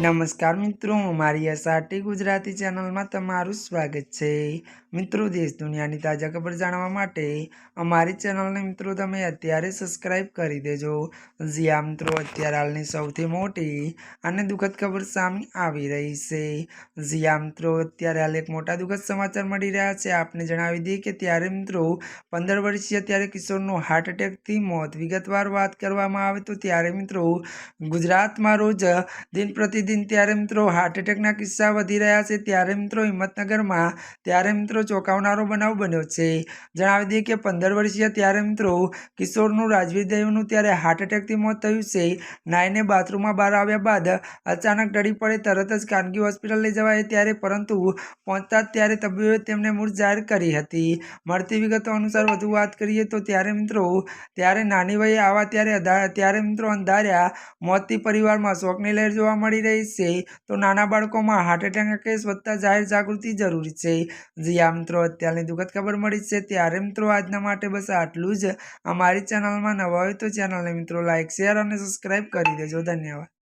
નમસ્કાર મિત્રો, મારી એસઆરટી ગુજરાતી ચેનલમાં તમારું સ્વાગત છે. મિત્રો, દેશ દુનિયાની તાજા ખબર જાણવા માટે અમારી ચેનલને મિત્રો તમે અત્યારે સબસ્ક્રાઈબ કરી દેજો. જ્યાં મિત્રો, અત્યારે હાલની સૌથી મોટી અને દુઃખદ ખબર સામે આવી રહી છે. જ્યાં મિત્રો, અત્યારે હાલ એક મોટા દુઃખદ સમાચાર મળી રહ્યા છે. આપને જણાવી દઈએ કે ત્યારે મિત્રો પંદર વર્ષીય ત્યારે કિશોરનું હાર્ટ એટેકથી મોત. વિગતવાર વાત કરવામાં આવે તો ત્યારે મિત્રો ગુજરાતમાં રોજ દિન પ્રતિદિન ત્યારે મિત્રો હાર્ટ એટેકના કિસ્સા વધી રહ્યા છે. ત્યારે મિત્રો હિંમતનગરમાં, ત્યારે મિત્રો ચોંકાવનારો બનાવ બન્યો છે. જણાવી દઈએ કે પંદર વર્ષીય ત્યારે મિત્રો કિશોરનું રાજવીર દેવનું ત્યારે હાર્ટ એટેકથી મોત થયું છે. નાઈને બાથરૂમમાં બહાર આવ્યા બાદ અચાનક ડરી પડે, તરત જ ખાનગી હોસ્પિટલ લઈ જવાય ત્યારે, પરંતુ પહોંચતા જ ત્યારે તબીબોએ તેમને મૂળ જાહેર કરી હતી. મળતી વિગતો અનુસાર વધુ વાત કરીએ તો ત્યારે મિત્રો, ત્યારે નાની વયે આવા ત્યારે ત્યારે મિત્રો અંધાર્યા, મોતથી પરિવારમાં શોકની લહેર જોવા મળી રહી છે, તો નાના બાળકોમાં હાર્ટ એટેકના કેસ વધતા જાહેર જાગૃતિ જરૂરી છે. જે આ મિત્રો, અત્યારની દુઃખદ ખબર મળી છે. ત્યારે મિત્રો, આજના માટે બસ આટલું જ. અમારી ચેનલમાં નવા હોય તો ચેનલને મિત્રો લાઇક શેર અને સબસ્ક્રાઇબ કરી દેજો. ધન્યવાદ.